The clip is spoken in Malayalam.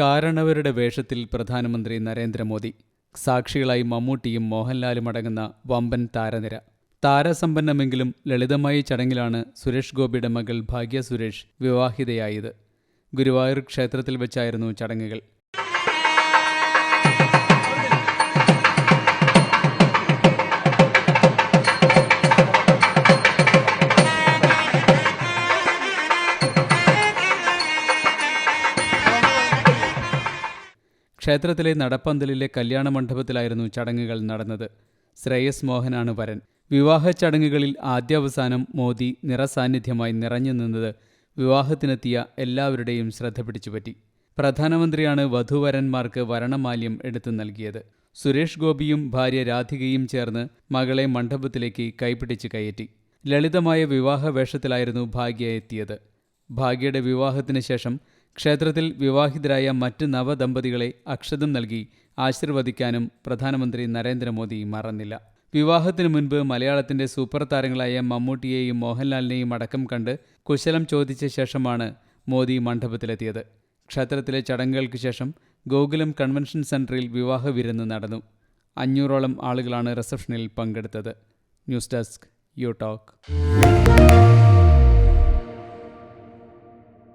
കാരണവരുടെ വേഷത്തിൽ പ്രധാനമന്ത്രി നരേന്ദ്രമോദി സാക്ഷികളായി മമ്മൂട്ടിയും മോഹൻലാലും അടങ്ങുന്ന വമ്പൻ താരനിര. താരസമ്പന്നമെങ്കിലും ലളിതമായ ചടങ്ങിലാണ് സുരേഷ് ഗോപിയുടെ മകൾ ഭാഗ്യ സുരേഷ് വിവാഹിതയായത്. ഗുരുവായൂർ ക്ഷേത്രത്തിൽ വെച്ചായിരുന്നു ചടങ്ങുകൾ. ക്ഷേത്രത്തിലെ നടപ്പന്തലിലെ കല്യാണ മണ്ഡപത്തിലായിരുന്നു ചടങ്ങുകൾ നടന്നത്. ശ്രേയസ് മോഹനാണ് വരൻ. വിവാഹ ചടങ്ങുകളിൽ ആദ്യാവസാനം മോദി നിറസാന്നിധ്യമായി നിറഞ്ഞു നിന്നത് വിവാഹത്തിനെത്തിയ എല്ലാവരുടെയും ശ്രദ്ധ പിടിച്ചുപറ്റി. പ്രധാനമന്ത്രിയാണ് വധുവരന്മാർക്ക് വരണമാല്യം എടുത്തു നൽകിയത്. സുരേഷ് ഗോപിയും ഭാര്യ രാധികയും ചേർന്ന് മകളെ മണ്ഡപത്തിലേക്ക് കൈപിടിച്ച് കയറ്റി. ലളിതമായ വിവാഹ വേഷത്തിലായിരുന്നു ഭാഗ്യ എത്തിയത്. ഭാഗ്യയുടെ വിവാഹത്തിന് ശേഷം ക്ഷേത്രത്തിൽ വിവാഹിതരായ മറ്റ് നവദമ്പതികളെ അക്ഷതം നൽകി ആശീർവദിക്കാനും പ്രധാനമന്ത്രി നരേന്ദ്രമോദി മറന്നില്ല. വിവാഹത്തിനു മുൻപ് മലയാളത്തിന്റെ സൂപ്പർ താരങ്ങളായ മമ്മൂട്ടിയെയും മോഹൻലാലിനെയും അടക്കം കണ്ട് കുശലം ചോദിച്ച ശേഷമാണ് മോദി മണ്ഡപത്തിലെത്തിയത്. ക്ഷേത്രത്തിലെ ചടങ്ങുകൾക്ക് ശേഷം ഗോകുലം കൺവെൻഷൻ സെന്ററിൽ വിവാഹ വിരുന്ന് നടന്നു. അഞ്ഞൂറോളം ആളുകളാണ് റിസപ്ഷനിൽ പങ്കെടുത്തത്. News desk you talk.